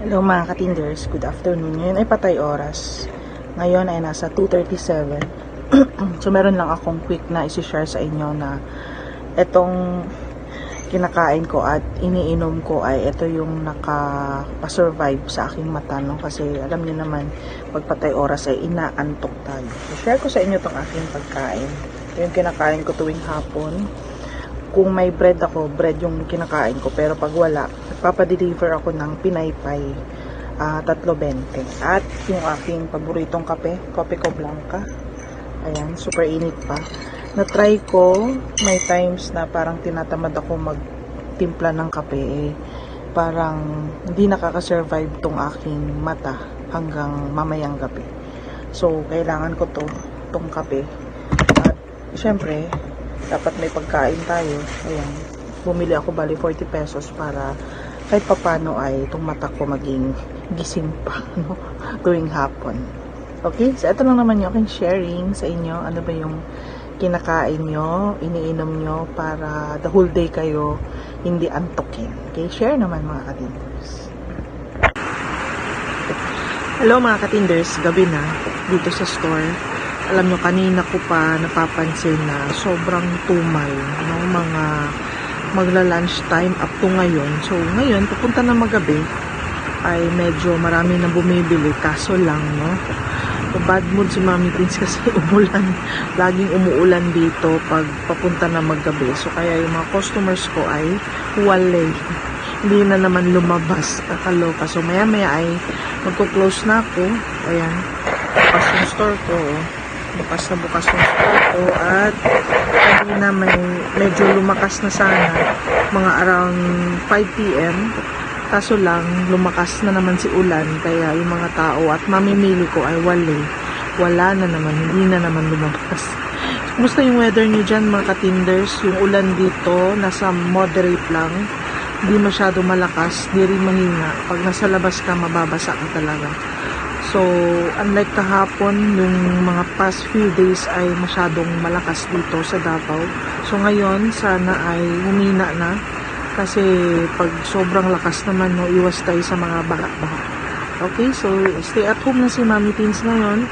Hello mga katinders, good afternoon. Ngayon ay patay oras. Ngayon ay nasa 2.37. so meron lang akong quick na isi-share sa inyo na etong kinakain ko at iniinom ko ay ito yung nakapasurvive sa aking mata no? kasi alam niyo naman pag patay oras ay inaantok tayo. So, share ko sa inyo tong aking pagkain. Ito yung kinakain ko tuwing hapon. Kung may bread ako, bread yung kinakain ko. Pero pag wala, nagpapadeliver ako ng pinaypay. ah 3.20. At yung aking paboritong kape, Kopi Ko Blanca. Ayan, super init pa. Na-try ko, may times na parang tinatamad ako magtimpla ng kape. Eh, parang hindi nakaka-survive tong aking mata hanggang mamayang gabi. So, kailangan ko to, tong kape. At, syempre, dapat may pagkain tayo. Ayan, bumili ako bali 40 pesos para kahit papano ay itong mata ko maging gising pa no? tuwing hapon. Okay, so ito lang naman yung aking sharing sa inyo. Ano ba yung kinakain nyo, iniinom nyo para the whole day kayo hindi antokin. Okay, share naman mga katinders. Hello mga katinders, gabi na dito sa store. Alam nyo, kanina ko pa napapansin na sobrang tumal ng mga magla-lunch time up to ngayon. So, ngayon, pupunta na magabi, ay medyo marami na bumibili. Kaso lang, no? Bad mood si Mami Prince kasi umulan. Laging umuulan dito pag papunta na maggabi. So, kaya yung mga customers ko ay huwalay. Hindi na naman lumabas. Kakaloka. So, maya-maya ay magko-close na ako. Ayan. Bukas yung store ko. oh. Bukas na bukas yung ko. At kanina may medyo lumakas na sana. Mga around 5 p.m. Kaso lang, lumakas na naman si ulan. Kaya yung mga tao at mamimili ko ay wali. Wala na naman. Hindi na naman lumabas. Kumusta yung weather niyo dyan mga katinders? Yung ulan dito, nasa moderate lang. Hindi masyado malakas, di rin mahina. Pag nasa labas ka, mababasa ka talaga. So, unlike kahapon, yung mga past few days ay masyadong malakas dito sa Davao. So, ngayon, sana ay humina na. Kasi pag sobrang lakas naman, no, iwas tayo sa mga baha-baha. Okay, so stay at home na si Mami Teens ngayon.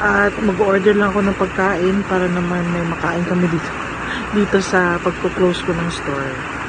At mag-order lang ako ng pagkain para naman may makain kami dito. Dito sa pagpo-close ko ng store.